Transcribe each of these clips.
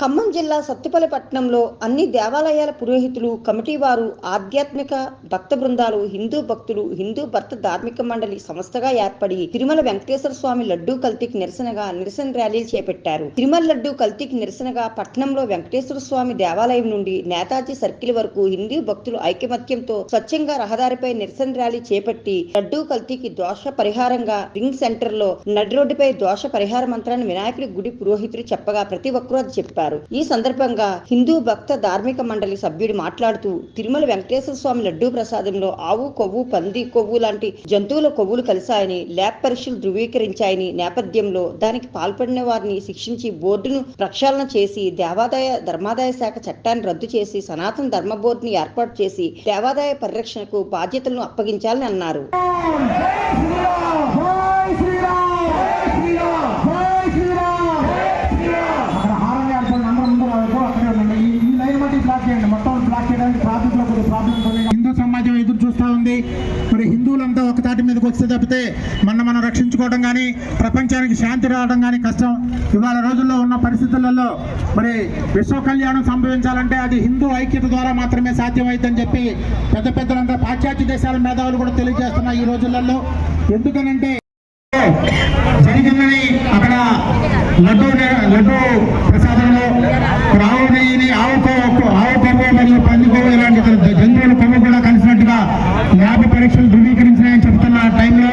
ఖమ్మం జిల్లా సత్తుపల్లి పట్టణంలో అన్ని దేవాలయాల పురోహితులు కమిటీ వారు ఆధ్యాత్మిక భక్త బృందాలు హిందూ భక్తులు హిందూ భర్త ధార్మిక మండలి సంస్థగా ఏర్పడి తిరుమల వెంకటేశ్వర స్వామి లడ్డూ కల్తీకి నిరసనగా నిరసన ర్యాలీలు చేపట్టారు. తిరుమల లడ్డూ కల్తీకి నిరసనగా పట్టణంలో వెంకటేశ్వర స్వామి దేవాలయం నుండి నేతాజీ సర్కిల్ వరకు హిందూ భక్తులు ఐకమత్యంతో స్వచ్ఛంగా రహదారిపై నిరసన ర్యాలీ చేపట్టి లడ్డూ కల్తీకి దోష పరిహారంగా రింగ్ సెంటర్లో నడి రోడ్డుపై దోష పరిహార మంత్రాన్ని వినాయకుడి గుడి పురోహితులు చెప్పగా ప్రతి ఒక్కరూ అది చెప్పారు. ఈ సందర్భంగా హిందూ భక్త ధార్మిక మండలి సభ్యుడు మాట్లాడుతూ తిరుమల వెంకటేశ్వర స్వామి లడ్డూ ప్రసాదంలో ఆవు కొవ్వు పంది కొవ్వు లాంటి జంతువుల కొవ్వులు కలిశాయని ల్యాబ్ పరీక్షలు ధృవీకరించాయని నేపథ్యంలో దానికి పాల్పడిన వారిని శిక్షించి బోర్డును ప్రక్షాళన చేసి దేవాదాయ ధర్మాదాయ శాఖ చట్టాన్ని రద్దు చేసి సనాతన ధర్మ బోర్డుని ఏర్పాటు చేసి దేవాదాయ పరిరక్షణకు బాధ్యతలను అప్పగించాలని అన్నారు. జరిగింది మరి హిందువులంతా ఒకతాటి మీదకి వస్తే తప్పితే మన మనం రక్షించుకోవడం కానీ ప్రపంచానికి శాంతి రావడం కానీ కష్టం. ఇవాళ రోజుల్లో ఉన్న పరిస్థితులలో మరి విశ్వ కళ్యాణం సంభవించాలంటే అది హిందూ ఐక్యత ద్వారా మాత్రమే సాధ్యమవుతుందని చెప్పి పెద్ద పెద్దలంతా పాశ్చాత్య దేశాల మేధావులు కూడా తెలియజేస్తున్నారు ఈ రోజులలో. ఎందుకనంటే జరిగిందని అక్కడ లడ్డు లడ్డు ప్రసాదంలో రావు నెయ్యిని ఆవు కొవ్వు ఆవు కొవ్వు మరియు పంది కొవ్వు ఇలాంటి జంతువుల కొవ్వు కూడా కలిసినట్టుగా ల్యాబ్ పరీక్షలు ధృవీకరించినాయని చెప్తున్న టైంలో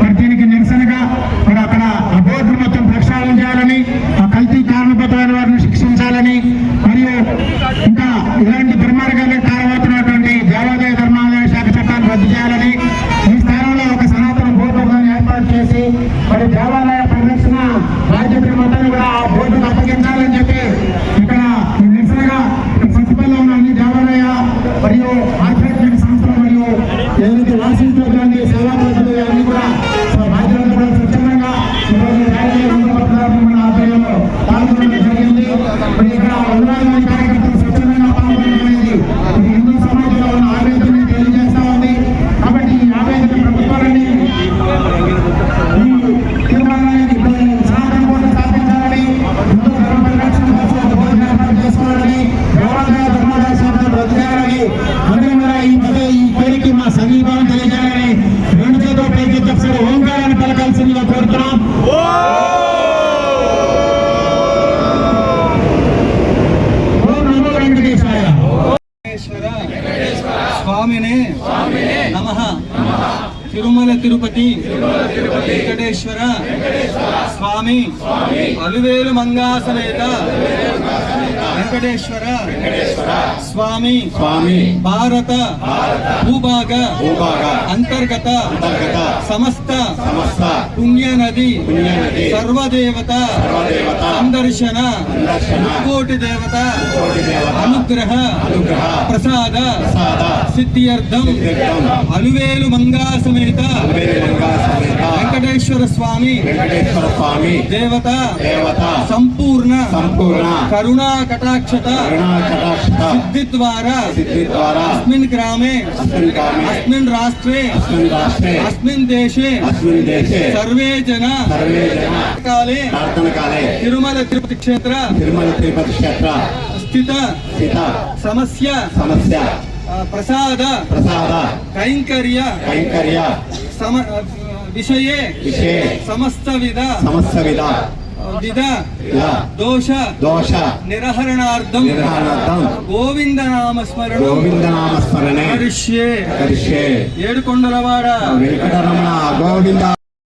మరి దీనికి నిరసనగా మరి అక్కడ ఆ బోర్డు మొత్తం ప్రక్షాళన చేయాలని ఆ కల్తీ కారణబద్ధమైన వారిని శిక్షించాలని మరియు ఇంకా ఇలాంటి దుర్మార్గాలకు కారణమవుతున్నటువంటి దేవాదాయ ధర్మాదాయ శాఖ చట్టాన్ని రద్దు చేయాలని ఈ స్థానంలో ఒక సనాతన బోర్డు ఏర్పాటు చేసి మరి దేవాలయ నమ తిరుమల తిరుపతి. వెంకటేశ్వర స్వామి. అలువేలు మంగాసమేత. వెంకటేశ్వర స్వామి. స్వామి. భారత భూభాగ భూభాగ. అంతర్గత అంతర్గత. సమస్త సమస్త. పుణ్య నది పుణ్యనది. సర్వదేవత సర్వదేవత. సందర్శన కోటి దేవత కోటి దేవత. అనుగ్రహ అనుగ్రహ. ప్రసాద ప్రసాద. సిద్ధ్యర్థం అలువేలు మంగా సమేత అల్వేలుగా సమేత వెంకటేశ్వర స్వామి వెంకటేశ్వర స్వామి దేవత దేవత సంపూర్ణ సంపూర్ణ కరుణా కటాక్షత కరుణా కటాక్షత సిద్ధి ద్వారా సిద్ధి ద్వారా అస్మిన్ గ్రామే అస్మిన్ గ్రామే అస్మిన్ రాష్ట్రే అస్మిన్ రాష్ట్రే అస్మిన్ దేశే అస్మిన్ దేశే సర్వే జన సర్వే జన కాలే ప్రార్థన కాలే తిరుమల తిరుపతి క్షేత్ర తిరుమల తిరుపతి క్షేత్ర స్థిత స్థిత సమస్య సమస్య ఆ, ప్రసాద. ప్రసాద. కైంకర్య. కైంకర్య. సమ విషయే. విషయ. సమస్త విధ సమస్త విధ. దోష. దోష. నిరహరణార్థం. నిర్వహణార్థం గోవింద నామస్మరణం గోవిందనామ స్మరణే కరిష్యే కరిష్యే ఏడుకొండలవాడ. వెంకటరమణ గోవింద